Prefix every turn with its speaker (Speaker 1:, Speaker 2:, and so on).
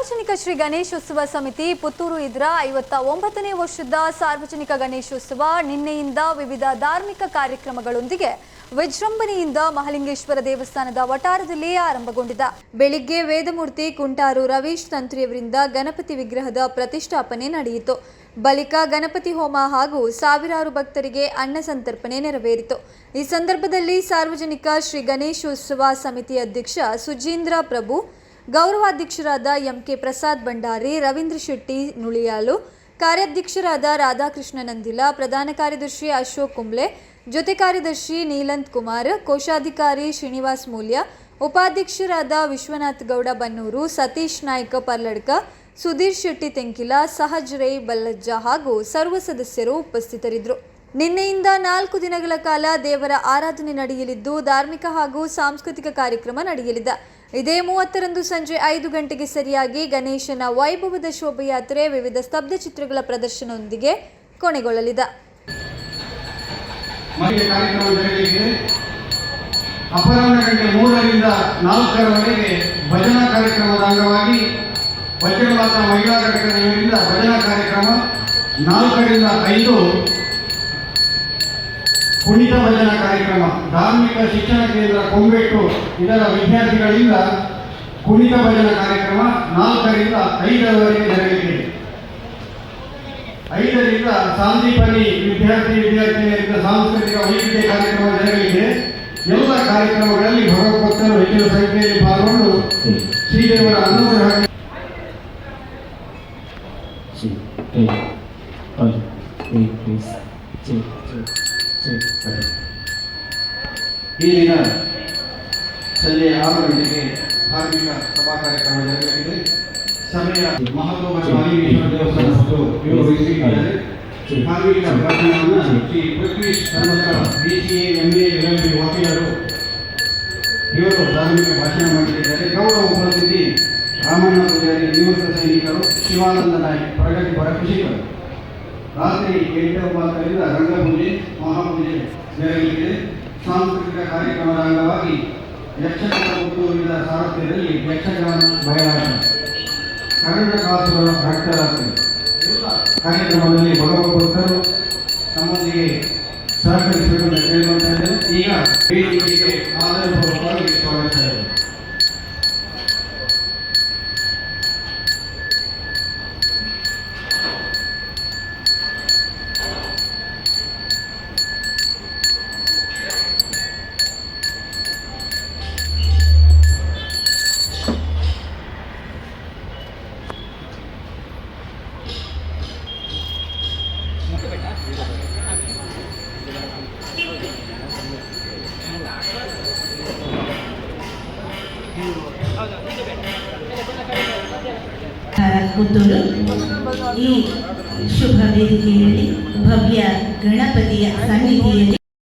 Speaker 1: ಸಾರ್ವಜನಿಕ ಶ್ರೀ ಗಣೇಶೋತ್ಸವ ಸಮಿತಿ ಪುತ್ತೂರು ಇದರ ಐವತ್ತ ಒಂಬತ್ತನೇ ವರ್ಷದ ಸಾರ್ವಜನಿಕ ಗಣೇಶೋತ್ಸವ ನಿನ್ನೆಯಿಂದ ವಿವಿಧ ಧಾರ್ಮಿಕ ಕಾರ್ಯಕ್ರಮಗಳೊಂದಿಗೆ ವಿಜೃಂಭಣೆಯಿಂದ ಮಹಾಲಿಂಗೇಶ್ವರ ದೇವಸ್ಥಾನದ ವಟಾರದಲ್ಲಿ ಆರಂಭಗೊಂಡಿದೆ. ಬೆಳಿಗ್ಗೆ ವೇದಮೂರ್ತಿ ಕುಂಟಾರು ರವೀಶ್ ತಂತ್ರಿಯವರಿಂದ ಗಣಪತಿ ವಿಗ್ರಹದ ಪ್ರತಿಷ್ಠಾಪನೆ ನಡೆಯಿತು. ಬಳಿಕ ಗಣಪತಿ ಹೋಮ ಹಾಗೂ ಸಾವಿರಾರು ಭಕ್ತರಿಗೆ ಅನ್ನ ಸಂತರ್ಪಣೆ ನೆರವೇರಿತು. ಈ ಸಂದರ್ಭದಲ್ಲಿ ಸಾರ್ವಜನಿಕ ಶ್ರೀ ಗಣೇಶೋತ್ಸವ ಸಮಿತಿ ಅಧ್ಯಕ್ಷ ಸುಜೀಂದ್ರ ಪ್ರಭು ಗೌರವಾಧ್ಯಕ್ಷರಾದ ಎಂಕೆ ಪ್ರಸಾದ್ ಭಂಡಾರಿ, ರವೀಂದ್ರ ಶೆಟ್ಟಿ ನುಳಿಯಾಲು, ಕಾರ್ಯಾಧ್ಯಕ್ಷರಾದ ರಾಧಾಕೃಷ್ಣ ನಂದಿಲ, ಪ್ರಧಾನ ಕಾರ್ಯದರ್ಶಿ ಅಶೋಕ್ ಕುಂಬ್ಳೆ, ಜೊತೆ ಕಾರ್ಯದರ್ಶಿ ನೀಲಂತ್ ಕುಮಾರ್, ಕೋಶಾಧಿಕಾರಿ ಶ್ರೀನಿವಾಸ್ ಮೂಲ್ಯ, ಉಪಾಧ್ಯಕ್ಷರಾದ ವಿಶ್ವನಾಥ್ ಗೌಡ ಬನ್ನೂರು, ಸತೀಶ್ ನಾಯ್ಕ ಪರ್ಲಡ್ಕ, ಸುಧೀರ್ ಶೆಟ್ಟಿ ತೆಂಕಿಲ, ಸಹಜ್ ರೈ ಬಲ್ಲಜ್ಜ ಹಾಗೂ ಸರ್ವ ಸದಸ್ಯರು ಉಪಸ್ಥಿತರಿದ್ದರು. ನಿನ್ನೆಯಿಂದ ನಾಲ್ಕು ದಿನಗಳ ಕಾಲ ದೇವರ ಆರಾಧನೆ ನಡೆಯಲಿದ್ದು, ಧಾರ್ಮಿಕ ಹಾಗೂ ಸಾಂಸ್ಕೃತಿಕ ಕಾರ್ಯಕ್ರಮ ನಡೆಯಲಿದೆ. ಇದೇ ಮೂವತ್ತರಂದು ಸಂಜೆ ಐದು ಗಂಟೆಗೆ ಸರಿಯಾಗಿ ಗಣೇಶನ ವೈಭವದ ಶೋಭಯಾತ್ರೆ ವಿವಿಧ ಸ್ತಬ್ಧ ಚಿತ್ರಗಳ ಪ್ರದರ್ಶನದೊಂದಿಗೆ ಕೊನೆಗೊಳ್ಳಲಿದೆ.
Speaker 2: ಅಪರಾಹ್ನ ಮೂರರಿಂದ ನಾಲ್ಕರವರೆಗೆ ಭಜನಾ ಕಾರ್ಯಕ್ರಮದ ಅಂಗವಾಗಿ ವಜ್ರಪಾತ ಮಹಿಳಾ ಘಟಕದಿಂದ ಭಜನಾ ಕಾರ್ಯಕ್ರಮ ನಾಲ್ಕರಿಂದ ಐದು ಕುಣಿತ ಭಜನಾ ಕಾರ್ಯಕ್ರಮ ಧಾರ್ಮಿಕ ಶಿಕ್ಷಣ ಕೇಂದ್ರ ಕೊಂಬೆಟ್ಟು ಇದರ ವಿದ್ಯಾರ್ಥಿಗಳಿಂದ ಕುಣಿತ ಭಜನಾ ಕಾರ್ಯಕ್ರಮ ನಾಲ್ಕರಿಂದ ಐದರವರೆಗೆ ಜರುಗಲಿದೆ ಐದರಿಂದ ಸಾಂದೀಪನಿ ವಿದ್ಯಾರ್ಥಿ ವಿದ್ಯಾರ್ಥಿನಿಯರಿಂದ ಸಾಂಸ್ಕೃತಿಕ ವೈದ್ಯ ಕಾರ್ಯಕ್ರಮ ಜರುಗಲಿದೆ ಎಲ್ಲ ಕಾರ್ಯಕ್ರಮಗಳಲ್ಲಿ ಭಗವತ್ಭಕ್ತರು ಹೆಚ್ಚಿನ ಸಂಖ್ಯೆಯಲ್ಲಿ ಪಾಲ್ಗೊಂಡು ಶ್ರೀದೇವರ ಅನುಗ್ರಹ
Speaker 3: Thank A J
Speaker 2: ಈ ದಿನ ಸಂಜೆ ಆರು ಗಂಟೆಗೆ ಧಾರ್ಮಿಕ ಸಭಾ ಕಾರ್ಯಕ್ರಮ ಇವರು ವಹಿಸಿದ್ದಾರೆ. ಕಾರ್ಮಿಕ ಪ್ರಕರಣವನ್ನು Shri Prithvish Dharmasthala B C A M ವಿಲಂಬಿ ವಕೀಲರು ಇವರು ಧಾರ್ಮಿಕ ಭಾಷಣ ಮಾಡಲಿದ್ದಾರೆ ಗೌರವ ಉಪಸ್ಥಿತಿ ರಾಮಣ್ಣ ಪೂಜಾರಿ ನಿವೃತ್ತ ಸೈನಿಕರು ಶಿವಾನಂದ ನಾಯಕ್ ಪ್ರಗತಿಪರ ಕೃಷಿಕರು. ರಾತ್ರಿ ಎಂಟು ಒಂಬತ್ತರಿಂದ ರಂಗಪೂಜೆ ಮಹಾಪೂಜೆ ಜರುಗಲಿದೆ ಸಾಂಸ್ಕೃತಿಕ ಕಾರ್ಯಕ್ರಮದ ಅಂಗವಾಗಿ ಯಕ್ಷಗಾನ ಹುಟ್ಟೂರಿನ ಸಾರಥ್ಯದಲ್ಲಿ ಯಕ್ಷಗಾನ ಬಯಲಾಟ ಕರ್ನಾಟಕಾಸುರ ರಕ್ತರಾತ್ರಿ ಕಾರ್ಯಕ್ರಮದಲ್ಲಿ ಭಗವದ್ಭಕ್ತರು ನಮ್ಮೊಂದಿಗೆ ಸಹಕರಿಸಬೇಕು ಅಂತ ಕೇಳುವಂತ. ಈಗ
Speaker 4: ಪುತ್ತೂರು ಈ ಶುಭ ವೇದಿಕೆಯಲ್ಲಿ ಭವ್ಯ ಗಣಪತಿಯ ಸನ್ನಿಧಿಯಲ್ಲಿ